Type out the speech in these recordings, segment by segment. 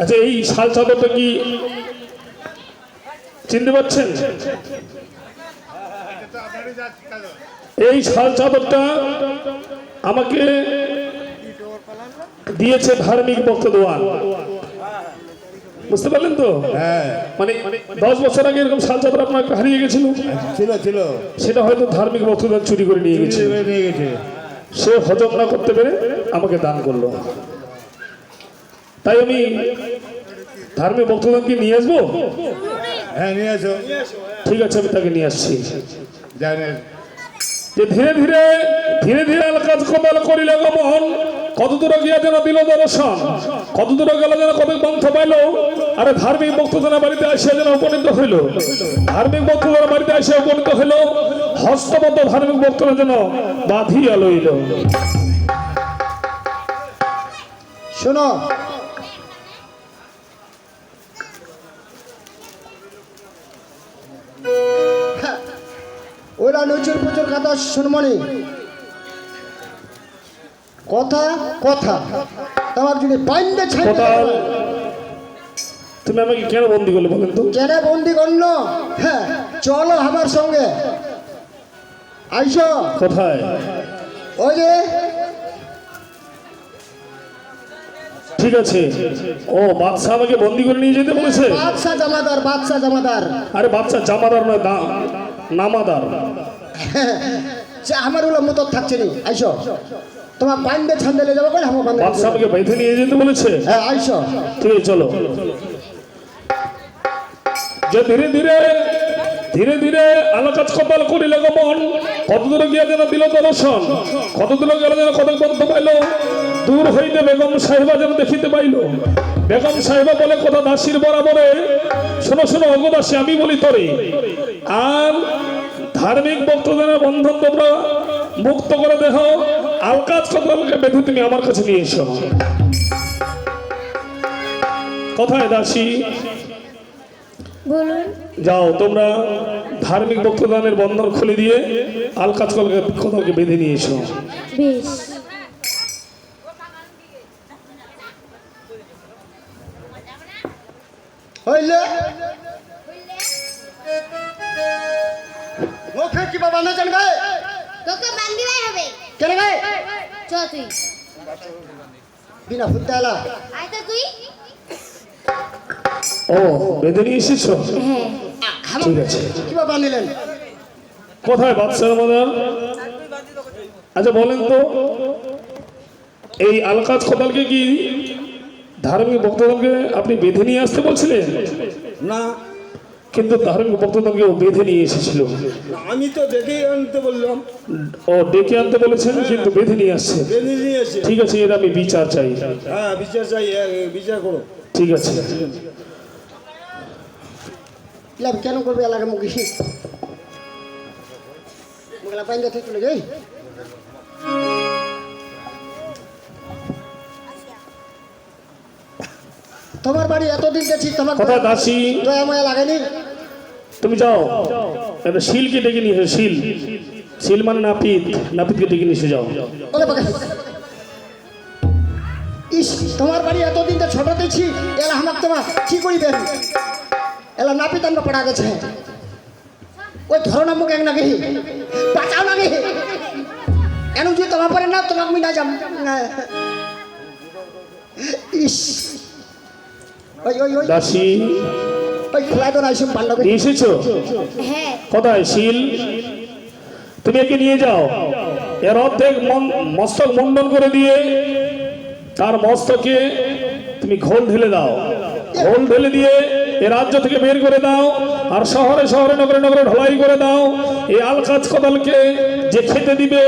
আচ্ছা এই শাল চাদরটা কি চিনতে পারছেন? এই শাল চাদরটা আমাকে দিয়েছে ধার্মিক ভক্ত দোয়ান বুঝতে পারলেন তো? হ্যাঁ। মানে দশ বছর আগে এরকম শাল চাদর আপনার হারিয়ে গেছিল? ছিল ছিল। সেটা হয়তো ধার্মিক গেছে চুরি করে নিয়ে গেছে। সে হজম না করতে পেরে আমাকে দান করল। তাই আমি ধার্মিক ভক্তদানকে নিয়ে আসব? হ্যাঁ নিয়ে আসো। ঠিক আছে আমি তাকে নিয়ে আসছি। জানেন যে ধীরে ধীরে ধীরে ধীরে কাজ কদাল করিলে গমন কত দূর গিয়া যেন দিল দর্শন কত দূর গেল যেন কত গ্রন্থ পাইল আরে ধার্মিক বক্তদানা বাড়িতে আসিয়া যেন উপনীত হইল। ধার্মিক বক্তদানা বাড়িতে আসিয়া উপনীত হইল হস্তবদ্ধ ধার্মিক বক্তরা যেন বাঁধিয়া লইল। শোনো ওরা নচুর পুচুর কথা শুনমনি কথা কথা। তোমার যদি পাইন্দে কথা তুমি আমাকে কেন বন্দি করলে বলেন তো? কেন বন্দি করল? হ্যাঁ চলো আমার সঙ্গে। আইসো। কোথায়? ওই যে। ঠিক আছে। ও বাদশা আমাকে বন্দি করে নিয়ে যেতে বলেছে? বাদশা জামাদার বাদশা জামাদার। আরে বাচ্চা জামাদার নয় দা নামাদার। সে আমার হলো মতো থাকছে নি আইসো। তোমার পাইন্দে ছান্দেলে যাব কই আমার পাইন্দে বাদশা আমাকে বেঁধে নিয়ে যেতে বলেছে? হ্যাঁ আইসো। ঠিক আছে চলো। যে ধীরে ধীরে ধীরে ধীরে আলোকাজ কপাল করিলে গমন কত দূরে গিয়া যেন দিল দর্শন কত দূরে গেলে যেন কত বন্ধ পাইল দূর হইতে বেগম সাহেবা যেন দেখিতে পাইল। বেগম সাহেবা বলে কথা দাসীর বরাবরে। শোনো শোনো অগদাসী আমি বলি তোরে আর ধার্মিক বক্তদের বন্ধন তোমরা মুক্ত করে দেহ আলকাজ কপালকে বেঁধে তুমি আমার কাছে নিয়ে এসো। কথায় দাসী যাও তোমরা ধার্মিক বক্তদানের বন্ধন খুলে দিয়ে আলকাজ কথাকে বেঁধে নিয়ে এসো। বেশ। হইলে মুখে কি বাবা না জান গায়ে তোকে বান্দিবাই হবে। কেন গায়ে চ তুই। বিনা ফুটতে এলা। আয় তুই। ও এসেছ? হ্যাঁ। ঠিক আছে। কি বাবা নিলেন কোথায় বাদশাহ মাদার আচ্ছা বলেন তো। এই আলকাজ কোদালকে কি ধার্মিক বক্তদানকে আপনি বেঁধে নিয়ে আসতে বলছিলেন? না। কিন্তু ধার্মিক বক্তদানকে ও বেঁধে নিয়ে এসেছিল। আমি তো ডেকে আনতে বললাম। ও ডেকে আনতে বলেছেন কিন্তু বেঁধে নিয়ে আসছে। বেঁধে নিয়ে এসে ঠিক আছে এর আমি বিচার চাই। হ্যাঁ বিচার চাই বিচার করো। ঠিক আছে। লাভ কেন করবে এলাকা মুখে? মুখলা পাইন্দে থেকে চলে যাই। তোমার বাড়ি এতদিন গেছি তোমার কোথায় দাসী? দয়া মায়া লাগেনি? তুমি যাও। একটা শিলকে ডেকে নিয়ে এসো শিল। শিল মানে নাপিত। নাপিতকে ডেকে নিয়ে এসে যাও। ইস তোমার বাড়ি এতদিন তো ছোট দেখছি এলা আমাক তোমার কি করিবেন এলা নাপিত আমরা পড়া গেছে। ওই ধরো না মুখে এক নাকি বাঁচাও নাকি কেন যদি তোমার পরে না তোমাকে আমি না যাম। ইস। দাসী। এসেছ? হ্যাঁ। কোথায়? শিল? তুমি একে নিয়ে যাও। এর অর্ধেক মন- মস্তক মুন্ডন করে দিয়ে তার মস্তকে তুমি ঘোল ঢেলে দাও। ঘোল ঢেলে দিয়ে এ রাজ্য থেকে বের করে দাও আর শহরে শহরে নগরে নগরে ঢলাই করে দাও। এই আলকাজ কদালকে যে খেতে দিবে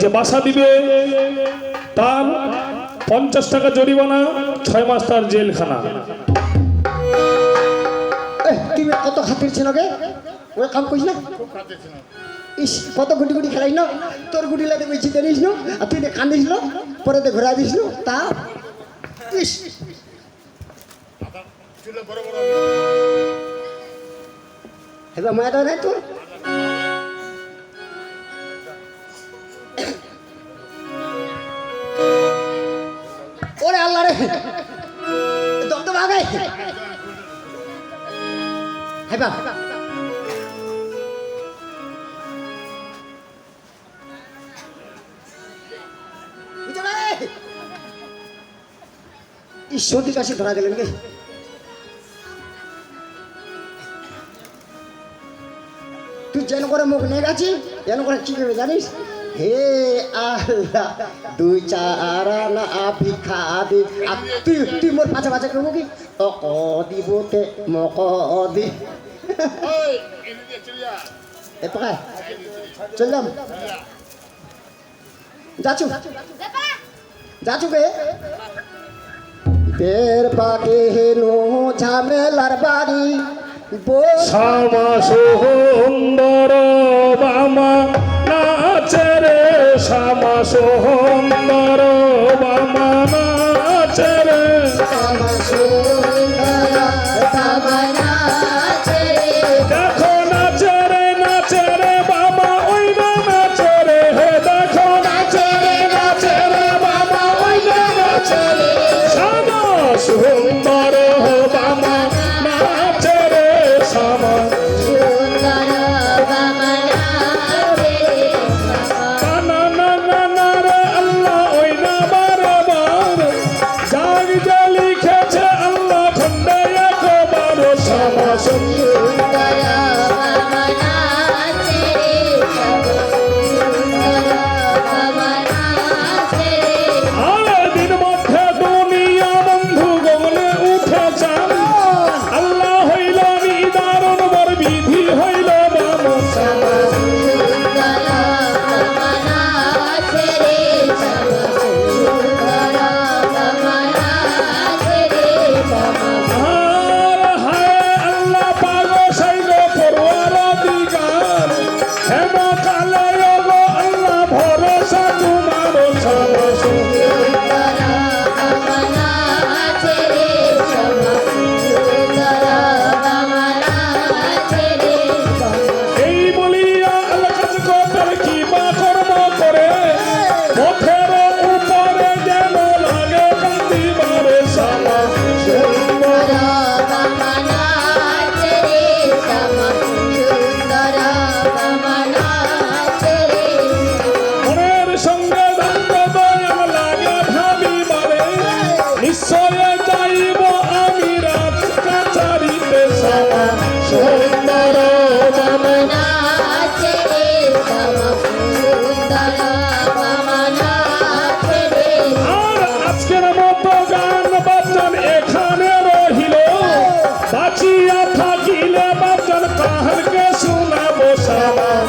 যে বাসা দিবে তার পঞ্চাশ টাকা জরিমানা ছয় মাস তার জেলখানা। কত খাতির ছিল গে? ওই কাম কইস না? ইস, কত গুটি গুটি খেলাই না? তোর গুটি লাগে বেশি জিতে নিস না? আর তুই কান্দিস না? পরে তো ঘোরা দিস না? তা? ইস। এবার মায়াটা নাই তোর। ওরে আল্লাহ রে। দম তো ভাগাই হ্যাঁ বাপ ঈশ্বরদের কাছে ধরা গেলেন গে তুই যেন করে মুখ নিয়ে গেছি যেন করে কি জানিস? হে আল্লাহ দুই চার আনা আফি খাদি। তুই তুই মোর পাঁচা পাঁচা করব কি? অকদিবতে মকদি। এ পাকা চললাম যাচ্ছ? যাচ্ছ কে? বের পাকে হেনো ঝামেলার বাড়ি। শ্যামা সুন্দর বামা শ্যাম সুন্দর বামনাচর শ্যাম সুন্দর বামনাচর তাহার কে শোনাবো সালাম